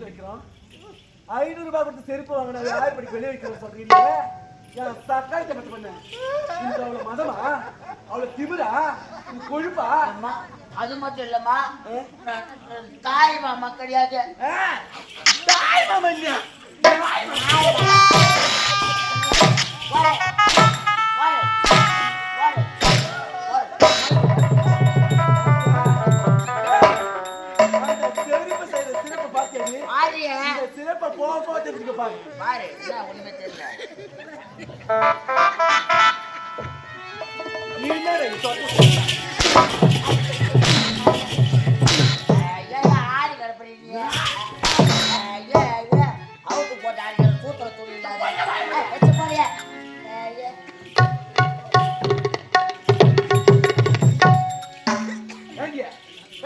வைக்கிறோம். ஐநூறு ரூபாய் கொடுத்து செருப்பு வாங்கின ஆயிரம் வெளியே வைக்கிறோம் சொல்றீங்க என் தக்காளி பண்ண இந்த அவ்வளவு மதமா? அவளை திமிரா? கொழுப்பா? அது மட்டும் இல்லம்மா. தாய் மாமா கிடையாது. தாய் மாமா இல்லையா?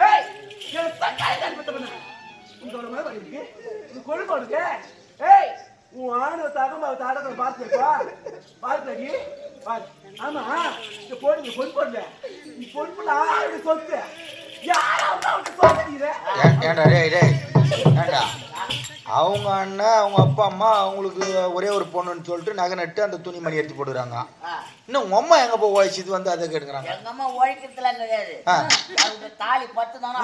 ஏய், என் தக்காளி தான் பத்த பண்ண. மாதிரி இருக்கு. இது கொழுப்பு இருக்கு. ஏய், உன் ஆணவ தகம தாடத்தை பார்த்தியாப்பா? பார்த்தியா நீ? பாரு. ஆமா, இந்த பொண்ணு இந்த பொண்ணு பொண்ணு. நீ பொண்ணுல ஆயிரம் சொத்து. யாராவது அவன்கிட்ட சொத்துறீங்க? ஏ- ஏன்டா டேய் டேய் ஏன்டா அவங்க அண்ணன் அவங்க அப்பா அம்மா அவங்களுக்கு ஒரே ஒரு பொண்ணுன்னு சொல்லிட்டு நகை நட்டு அந்த துணி மணி எடுத்து போட்டுக்கிறாங்க ஆ, இன்னும் உங்க அம்மா எங்க போய் உழைச்சிது வந்து அதை கேட்டுக்கிறாங்க எங்க அம்மா உழைக்கிறதுலாம் கிடையாது ஆ. அவங்க தாலி பத்து தானே?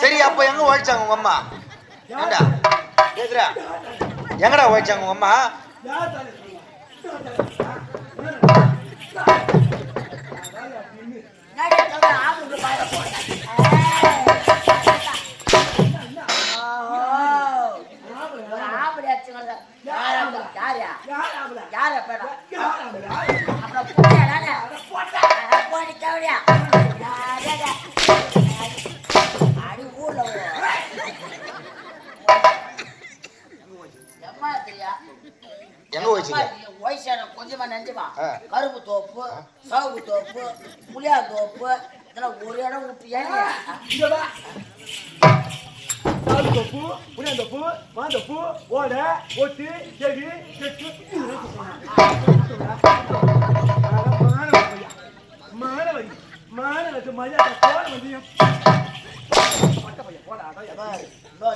சரி அப்ப எங்க உழைச்சாங்க உங்க அம்மா ஏன்டா கேக்குறா எங்கடா உழைச்சாங்க உங்க அம்மா யார் எங்க எம்மா, வயசான கொஞ்சமா நெஞ்சுமா. கருப்பு தோப்பு சவுக்கு தோப்பு புளியார் தோப்பு இதெல்லாம் ஒரு இடம் விட்டு ஏன்? இங்க வா. பால் தொப்பு, புளியாந்தொப்பு, மாந்தொப்பு, ஓடை, ஒட்டு, செடி, செட்டு, இது வரைக்கும் போனான். அட மானவ பையா. மானவரி. மானவருக்கு மரியாதை போட முடியும். மொட்டை பையன், போடா, அதான் எவன். பாரு, இதோ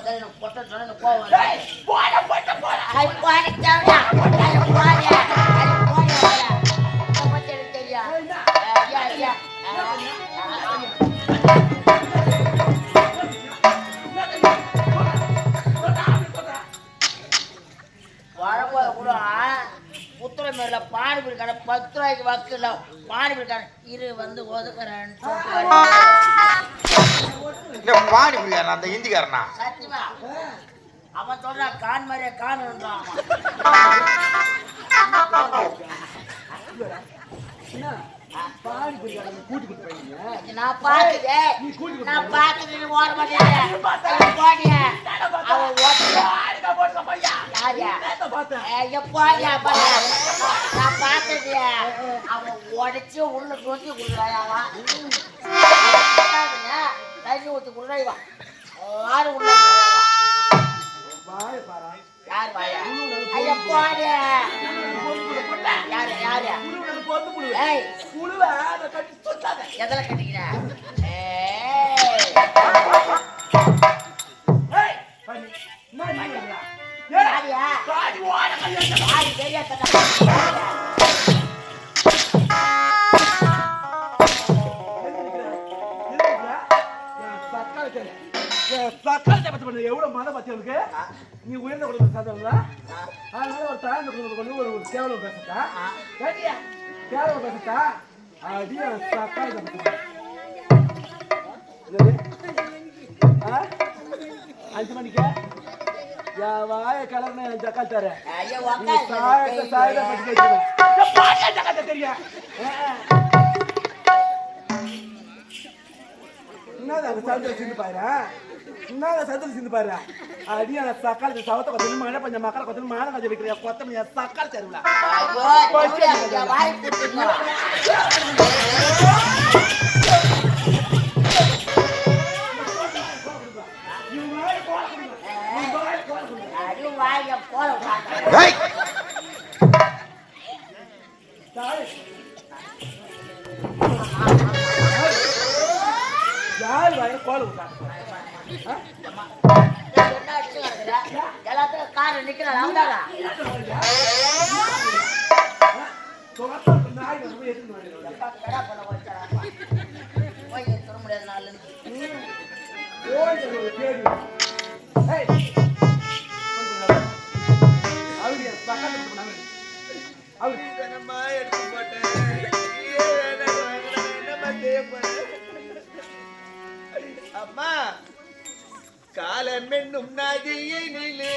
ரூபாய்க்கு வக்கில்ல பானிபுரி கடை இரு வந்து ஒதுக்குறேன்னு சொல்லிட்டு இந்த பாடி புரியாத அந்த ஹிந்திக்காரனா சத்தியமா? அவன் சொல்றான் கான் மாதிரியே காணுன்றான் என்ன? பாடி போய் அதை கூட்டி கொடுத்து போயிருந்தீங்க. நான் கூட்டிட்டு நான் பாக்குது நீ ஓட மாட்டேன் போடிய அவன் பாரு? நான் பார்த்தது அவன் உடைச்சு உள்ள தூக்கி கொடுறாயாவா தண்ணி ஊத்தி கொடுறாய்வா யாரு உள்ள? வாயை பாரா. யார் வாயா ஐயா போடு யாரு யாரு பொந்து புழு. ஏய் புழுவை அதை கட்டி சுத்தாத. எதில் கட்டிக்கிற ஏய் பண்ணி. யாரியா பாடி ஓட. யாரு தெரியாத தக்காளி பத்தி பண்ண. எவ்வளவு மன பத்தி நீ உயர்ந்த குடும்பத்தை சாதவங்களா அதனால ஒரு தாழ்ந்த குடும்பத்தை கொண்டு ஒரு கேவலம் பேசட்டா? கேவலம் பேசட்டா? அடி என் தக்காளி பத்தி? அஞ்சு மணிக்கு? என் வாய கலர்னு என் ஐயோ நீ சாயத்தை பத்தி தெரியும்? என்னது அந்த சதுர சிந்து பாரு என்னது சதுர சிந்து பாரு அடி அந்த தக்காளி சவத்தை கொத்தணும் மழை கொஞ்சம் மக்களை கொத்தணும் மாலை கொஞ்சம் வைக்கிற கொத்தமல்லி தக்காளி தருவில. ஐயோ வாய் குத்துங்க அடி வாய போல விடாத. கோல விட்டாங்க நிக்கிறான் அவன்தானா? நாய் பண்ண அம்மா காலம் என்னும் நதியினிலே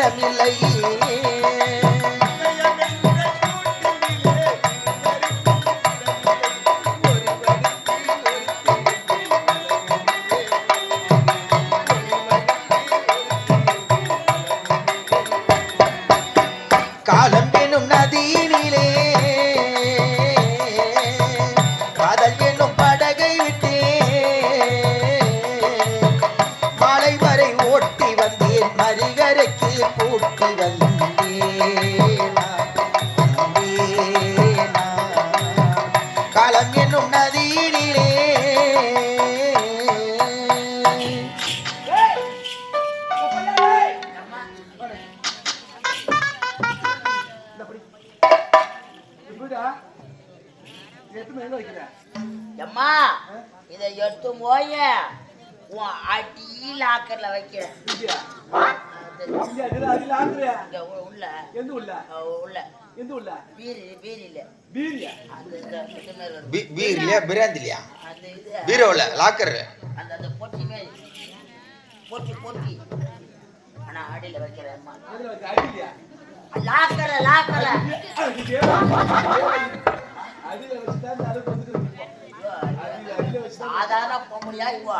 இடமில்லை எந்த உள்ள உள்ள. எந்த உள்ள பீரி பீரில. பீரில பீரில பிராந்திலியா? பீரோல லாக்கர். அந்த அந்த பொட்டி மேல். பொட்டி பொட்டி. انا அடியில வைக்கிறேன் அம்மா. அதுல வைக்க அடியில லாக்கர் லாக்கர். அடியில வச்சா சாதாரண பொம்பளையா இவா.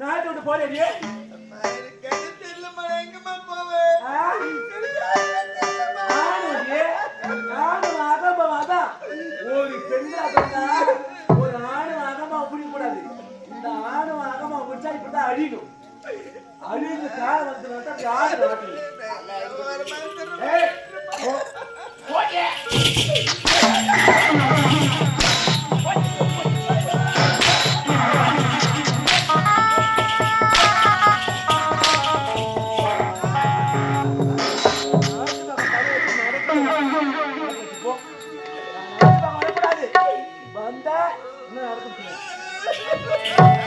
நாட்டு போறேன் வந்தா என்ன நடக்கும்